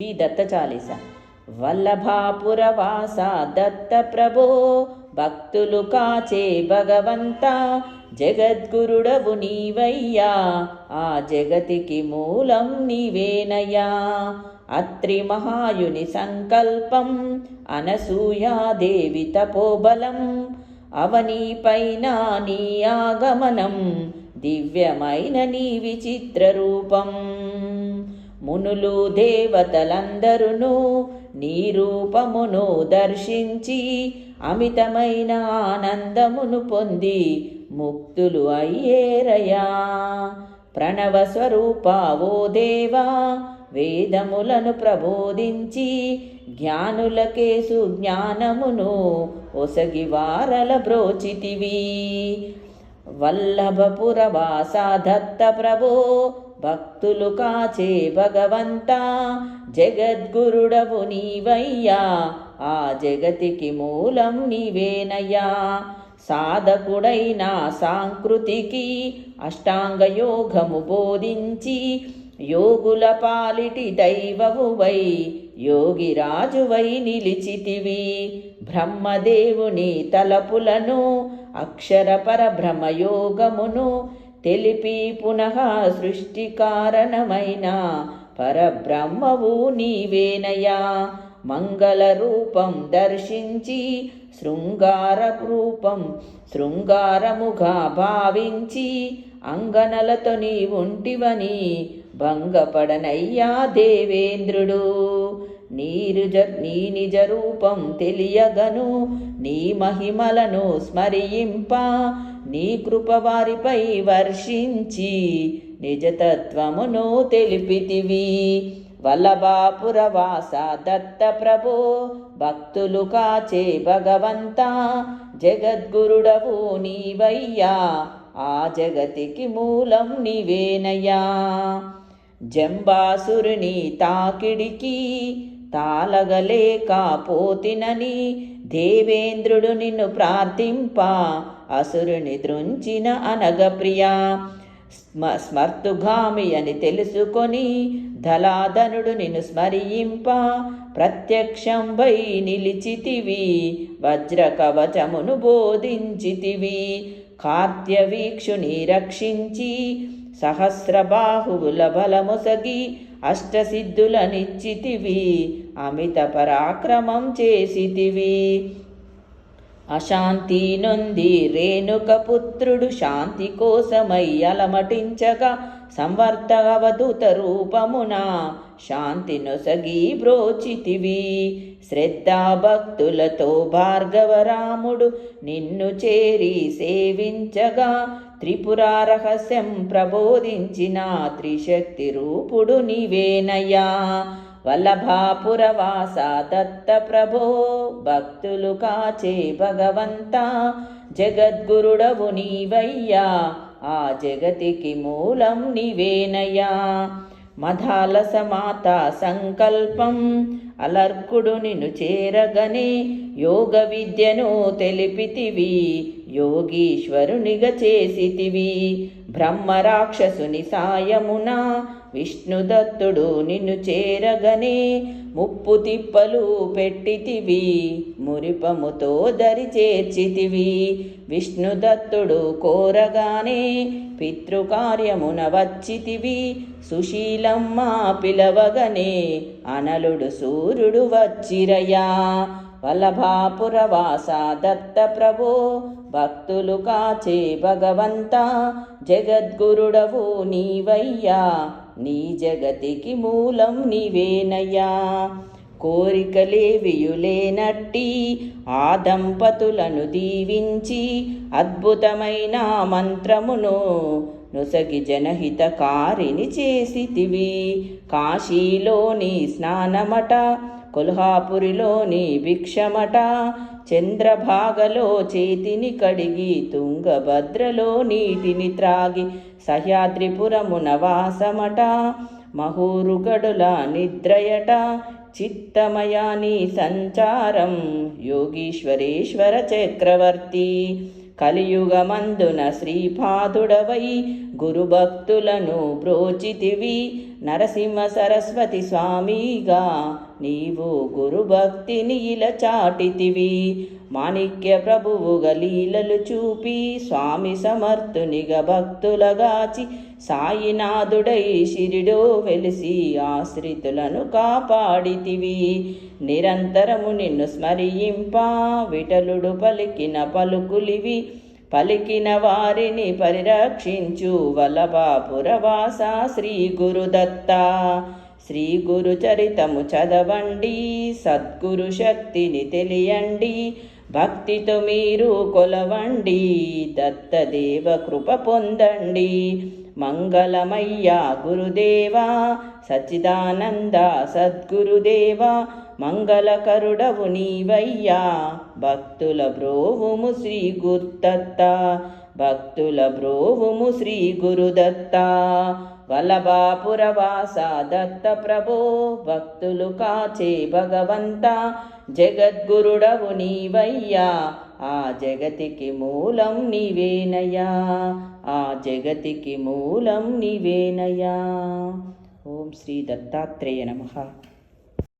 శ్రీ దత్త చాలీస. వల్లభాపురవాస దత్త ప్రభో భక్తులు కాచే భగవంత జగద్గురుడవు నీవయ్యా ఆ జగతికి మూలం నీవేనయ్యా. అత్రి మహాయుని సంకల్పం అనసూయాదేవి తపోబలం అవనీపైన నీ ఆగమనం దివ్యమైన నీ విచిత్ర రూపం. మునులు దేవతలందరును నీ రూపమును దర్శించి అమితమైన ఆనందమును పొంది ముక్తులు అయ్యేరయా. ప్రణవ స్వరూపావో దేవా వేదములను ప్రబోధించి జ్ఞానులకేసు జ్ఞానమును ఒసగి వారల బ్రోచితివి. వల్లభపురవాసా దత్త ప్రభో భక్తులు కాచే భగవంత జగద్గురుడవు నీవయ్యా ఆ జగతికి మూలం నీవేనయ్యా. సాధకుడైన సాంకృతికి అష్టాంగయోగము బోధించి యోగుల పాలిటి దైవవువై యోగిరాజువై నిలిచితివి. బ్రహ్మదేవుని తలపులను అక్షర పరబ్రహ్మయోగమును తెలిపి పునః సృష్టి కారణమైన పరబ్రహ్మవు నీవేనయా. మంగళ రూపం దర్శించి శృంగార రూపం శృంగారముగా భావించి అంగనలతో నీ ఉంటివని భంగపడనయ్యా దేవేంద్రుడు. నీరు నీ నిజ రూపం తెలియగను నీ మహిమలను స్మరింప నీ కృప వారిపై వర్షించి నిజతత్వమును తెలిపితివి. వల్లభాపురవాస దత్త ప్రభో భక్తులు కాచే భగవంతా జగద్గురుడవు నీవయ్యా ఆ జగతికి మూలం నీవేనయ్యా. జంబాసురుని తాకిడికి తాళగలేకపోతినని దేవేంద్రుడు నిన్ను ప్రార్థింప అసురుని దృంచిన అనగప్రియా స్మ స్మర్తుగామి అని తెలుసుకొని ధలాధనుడు నిన్ను స్మరింప ప్రత్యక్షంబై నిలిచితివి వజ్ర కవచమును బోధించితివి. కార్త్యవీక్షుని రక్షించి సహస్రబాహువుల బలమొసగి అష్టసిద్ధులనిచ్చితివి అమిత పరాక్రమం చేసితివి. అశాంతి నొంది రేణుక పుత్రుడు శాంతి కోసమై అలమటించగా సంవర్తవధూత రూపమున శాంతి నొసగి బ్రోచితివి. శ్రద్ధా భక్తులతో భార్గవరాముడు నిన్ను చేరి సేవించగా త్రిపురా రహస్యం ప్రబోధించిన త్రిశక్తి రూపుడు నీవేనయ్యా. వల్లభాపురవాస దత్త ప్రభో భక్తులు కాచే భగవంతా జగద్గురుడవు నీవయ్యా. ఆ జగతికి మూలం నీవేనయ్యా. మధాలస మాత సంకల్పం అలర్కుడు నిన్ను చేరగనే యోగ విద్యను తెలిపితివి యోగీశ్వరునిగ చేసితివి. బ్రహ్మరాక్షసుని సాయమున విష్ణుదత్తుడు నిన్ను చేరగనే ముప్పు తిప్పలు పెట్టితివి మురిపముతో దరి చేర్చితివి. విష్ణుదత్తుడు కోరగానే పితృకార్యమున వచ్చితివి సుశీలమ్మ పిలవగనే అనలుడు సూర్యుడు వచ్చిరయా వల్లభాపురవాస దత్త ప్రభో భక్తులు కాచే భగవంత జగద్గురుడవు నీవయ్యా నీ జగతికి మూలం నీవేనయ్యా. కోరికలేవియులేనట్టి ఆ దంపతులను దీవించి అద్భుతమైన మంత్రమును నొసగి జనహితకారిని చేసితివి. కాశీలోని స్నానమట కొల్హాపురిలోని భిక్షమట. చంద్రభాగలో చేతిని కడిగి తుంగభద్రలో నీటిని త్రాగి సహ్యాద్రిపురమున వాసమట మహూరుగడుల నిద్రయట. చిత్తమయాని సంచారం యోగీశ్వరేశ్వర చక్రవర్తి. కలియుగమందున శ్రీపాదుడవై గురుభక్తులను బ్రోచితివి. నరసింహ సరస్వతి స్వామిగా నీవు గురుభక్తిని ఇలా చాటితివి. మాణిక్య ప్రభువుగా లీలలు చూపి స్వామి సమర్థునిగా భక్తులగాచి సాయినాథుడై శిరిడో వెలిసి ఆశ్రితులను కాపాడితివి. నిరంతరము నిన్ను స్మరింపా విటలుడు పలికిన పలుకులివి. పలికిన వారిని పరిరక్షించు వల్లభాపురవాస శ్రీ గురుదత్త. శ్రీ గురు చరితము చదవండి సద్గురు శక్తిని తెలియండి. భక్తితో మీరు కొలవండి దత్తదేవ కృప పొందండి. మంగళమయ్యా గురుదేవా సచిదానంద సద్గురుదేవా మంగళకరుడవు నీవయ్యా భక్తుల బ్రోవుము శ్రీ గుర్దత్త భక్తుల బ్రోవుము శ్రీ గురుదత్త. వలభాపురవాస దత్త ప్రభో భక్తులు కాచే భగవంత. జగద్గురుడవు నీవయ్యా ఆ జగతికి మూలం నీవేనయ్యా ఆ జగతికి మూలం నీవేనయ్యా. ఓం శ్రీ దత్తాత్రేయ నమః.